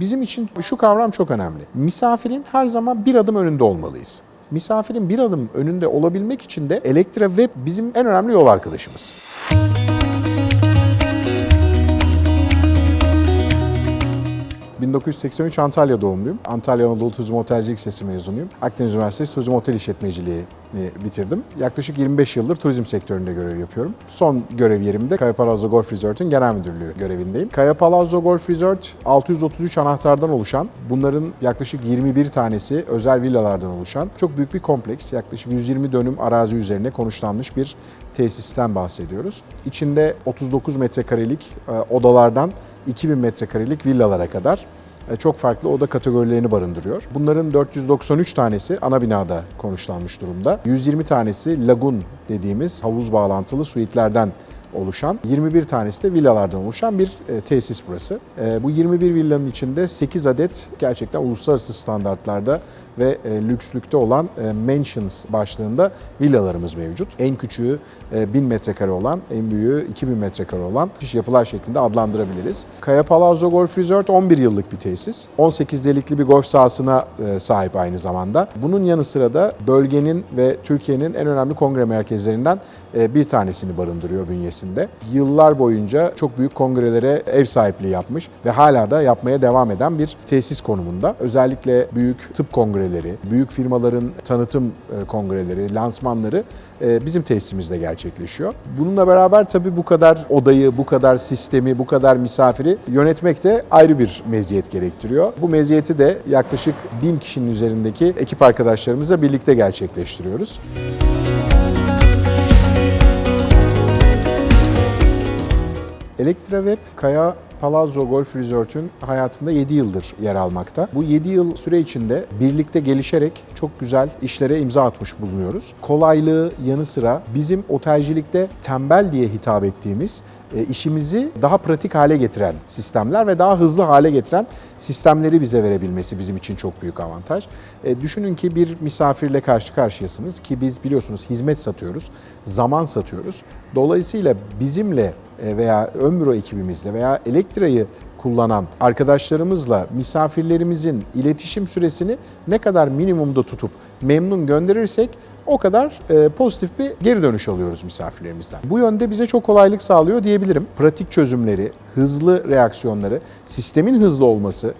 Bizim için şu kavram çok önemli. Misafirin her zaman bir adım önünde olmalıyız. Misafirin bir adım önünde olabilmek için de Elektra Web bizim en önemli yol arkadaşımız. ...1983 Antalya doğumluyum. Antalya Anadolu Turizm Otelcilik Lisesi mezunuyum. Akdeniz Üniversitesi Turizm Otel İşletmeciliği bitirdim. Yaklaşık 25 yıldır turizm sektöründe görev yapıyorum. Son görev yerimde Kaya Palazzo Golf Resort'un genel müdürlüğü görevindeyim. Kaya Palazzo Golf Resort 633 anahtardan oluşan, bunların yaklaşık 21 tanesi özel villalardan oluşan çok büyük bir kompleks. Yaklaşık 120 dönüm arazi üzerine konuşlanmış bir tesisten bahsediyoruz. İçinde 39 metrekarelik e, odalardan 2000 metrekarelik villalara kadar e, çok farklı oda kategorilerini barındırıyor. Bunların 493 tanesi ana binada konuşlanmış durumda. 120 tanesi lagun dediğimiz havuz bağlantılı suitlerden oluşan, 21 tanesi de villalardan oluşan bir e, tesis burası. E, bu 21 villanın içinde 8 adet gerçekten uluslararası standartlarda ve e, lükslükte olan e, mansions başlığında villalarımız mevcut. En küçüğü e, 1000 metrekare olan, en büyüğü 2000 metrekare olan yapılar şeklinde adlandırabiliriz. Kaya Palazzo Golf Resort 11 yıllık bir tesis. 18 delikli bir golf sahasına e, sahip aynı zamanda. Bunun yanı sıra da bölgenin ve Türkiye'nin en önemli kongre merkezlerinden e, bir tanesini barındırıyor bünyesinde. Yıllar boyunca çok büyük kongrelere ev sahipliği yapmış ve hala da yapmaya devam eden bir tesis konumunda. Özellikle büyük tıp kongreleri, büyük firmaların tanıtım e, kongreleri, lansmanları e, bizim tesisimizde gerçekleşiyor. Bununla beraber tabii bu kadar odayı, bu kadar sistemi, bu kadar misafiri yönetmek de ayrı bir meziyet gerektiriyor. Bu meziyeti de yaklaşık bin kişinin üzerindeki ekip arkadaşlarımızla birlikte gerçekleştiriyoruz. Elektra Web, Kaya Palazzo Golf Resort'un hayatında 7 yıldır yer almakta. Bu 7 yıl süre içinde birlikte gelişerek çok güzel işlere imza atmış bulunuyoruz. Kolaylığı yanı sıra bizim otelcilikte tembel diye hitap ettiğimiz e, işimizi daha pratik hale getiren sistemler ve daha hızlı hale getiren sistemleri bize verebilmesi bizim için çok büyük avantaj. E, düşünün ki bir misafirle karşı karşıyasınız ki biz biliyorsunuz hizmet satıyoruz, zaman satıyoruz. Dolayısıyla bizimle e, veya Ömro ekibimizle veya Elektra'yı kullanan arkadaşlarımızla misafirlerimizin iletişim süresini ne kadar minimumda tutup memnun gönderirsek o kadar e, pozitif bir geri dönüş alıyoruz misafirlerimizden. Bu yönde bize çok kolaylık sağlıyor diyebilirim. Pratik çözümleri, hızlı reaksiyonları, sistemin hızlı olması,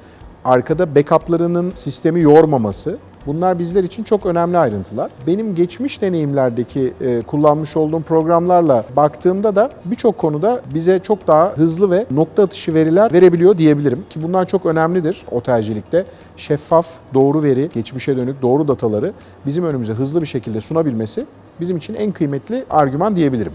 arkada backup'larının sistemi yormaması Bunlar bizler için çok önemli ayrıntılar. Benim geçmiş deneyimlerdeki e, kullanmış olduğum programlarla baktığımda da birçok konuda bize çok daha hızlı ve nokta atışı veriler verebiliyor diyebilirim. Ki bunlar çok önemlidir otelcilikte. Şeffaf, doğru veri, geçmişe dönük doğru dataları bizim önümüze hızlı bir şekilde sunabilmesi bizim için en kıymetli argüman diyebilirim.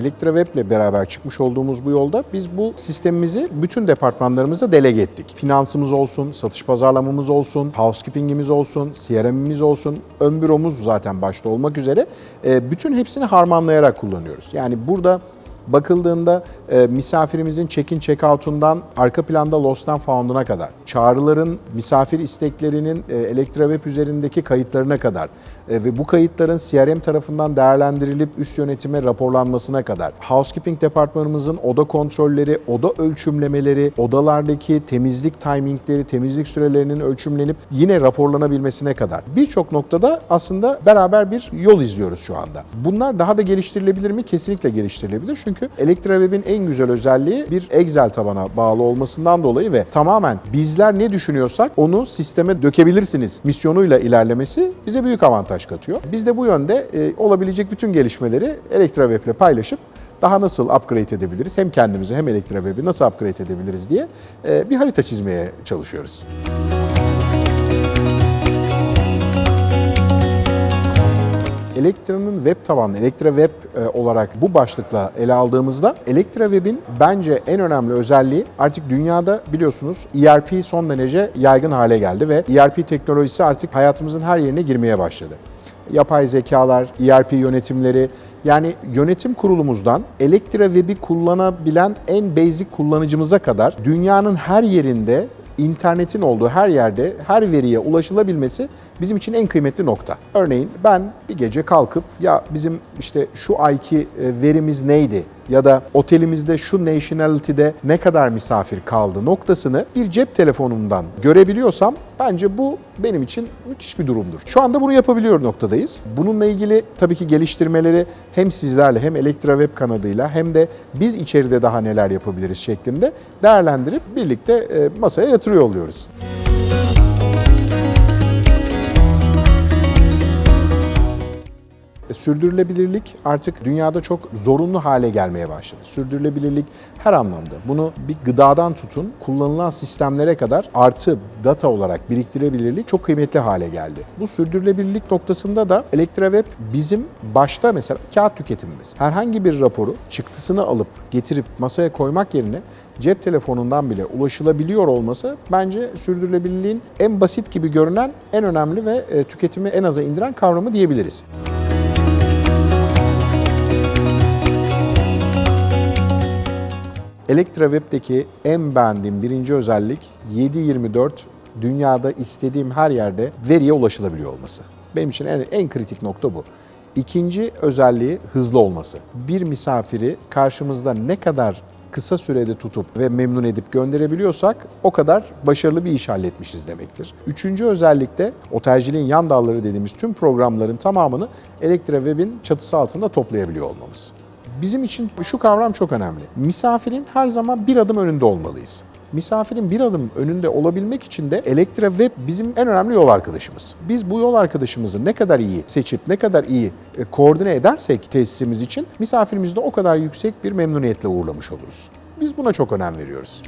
Elektra Web ile beraber çıkmış olduğumuz bu yolda biz bu sistemimizi bütün departmanlarımıza delege ettik. Finansımız olsun, satış pazarlamamız olsun, housekeepingimiz olsun, CRM'imiz olsun, ön büromuz zaten başta olmak üzere e, bütün hepsini harmanlayarak kullanıyoruz. Yani burada bakıldığında e, misafirimizin check-in check-out'undan arka planda lost and found'una kadar, çağrıların, misafir isteklerinin e, Elektra Web üzerindeki kayıtlarına kadar e, ve bu kayıtların CRM tarafından değerlendirilip üst yönetime raporlanmasına kadar, housekeeping departmanımızın oda kontrolleri, oda ölçümlemeleri, odalardaki temizlik timingleri, temizlik sürelerinin ölçümlenip yine raporlanabilmesine kadar birçok noktada aslında beraber bir yol izliyoruz şu anda. Bunlar daha da geliştirilebilir mi? Kesinlikle geliştirilebilir. Çünkü Elektra Web'in en güzel özelliği bir Excel tabana bağlı olmasından dolayı ve tamamen bizler ne düşünüyorsak onu sisteme dökebilirsiniz misyonuyla ilerlemesi bize büyük avantaj katıyor. Biz de bu yönde e, olabilecek bütün gelişmeleri Elektra Web ile paylaşıp daha nasıl upgrade edebiliriz hem kendimizi hem Elektra Web'i nasıl upgrade edebiliriz diye e, bir harita çizmeye çalışıyoruz. Elektra'nın web tabanlı, Elektra Web e, olarak bu başlıkla ele aldığımızda Elektra Web'in bence en önemli özelliği artık dünyada biliyorsunuz ERP son derece yaygın hale geldi ve ERP teknolojisi artık hayatımızın her yerine girmeye başladı. Yapay zekalar, ERP yönetimleri yani yönetim kurulumuzdan Elektra Web'i kullanabilen en basic kullanıcımıza kadar dünyanın her yerinde internetin olduğu her yerde her veriye ulaşılabilmesi bizim için en kıymetli nokta. Örneğin ben bir gece kalkıp ya bizim işte şu ayki e, verimiz neydi ya da otelimizde şu nationality'de ne kadar misafir kaldı noktasını bir cep telefonumdan görebiliyorsam bence bu benim için müthiş bir durumdur. Şu anda bunu yapabiliyor noktadayız. Bununla ilgili tabii ki geliştirmeleri hem sizlerle hem Elektra Web kanadıyla hem de biz içeride daha neler yapabiliriz şeklinde değerlendirip birlikte e, masaya yatırıyor oluyoruz. Sürdürülebilirlik artık dünyada çok zorunlu hale gelmeye başladı. Sürdürülebilirlik her anlamda. Bunu bir gıdadan tutun, kullanılan sistemlere kadar artı data olarak biriktirebilirlik çok kıymetli hale geldi. Bu sürdürülebilirlik noktasında da Elektraweb bizim başta mesela kağıt tüketimimiz. Herhangi bir raporu çıktısını alıp getirip masaya koymak yerine cep telefonundan bile ulaşılabiliyor olması bence sürdürülebilirliğin en basit gibi görünen en önemli ve e, tüketimi en aza indiren kavramı diyebiliriz. Elektraweb'deki en beğendiğim birinci özellik 7-24 dünyada istediğim her yerde veriye ulaşılabiliyor olması. Benim için en, en kritik nokta bu. İkinci özelliği hızlı olması. Bir misafiri karşımızda ne kadar kısa sürede tutup ve memnun edip gönderebiliyorsak o kadar başarılı bir iş halletmişiz demektir. Üçüncü özellik de otelciliğin yan dalları dediğimiz tüm programların tamamını Elektraweb'in çatısı altında toplayabiliyor olmamız. Bizim için şu kavram çok önemli. Misafirin her zaman bir adım önünde olmalıyız. Misafirin bir adım önünde olabilmek için de Elektra Web bizim en önemli yol arkadaşımız. Biz bu yol arkadaşımızı ne kadar iyi seçip ne kadar iyi e, koordine edersek tesisimiz için misafirimizi de o kadar yüksek bir memnuniyetle uğurlamış oluruz. Biz buna çok önem veriyoruz.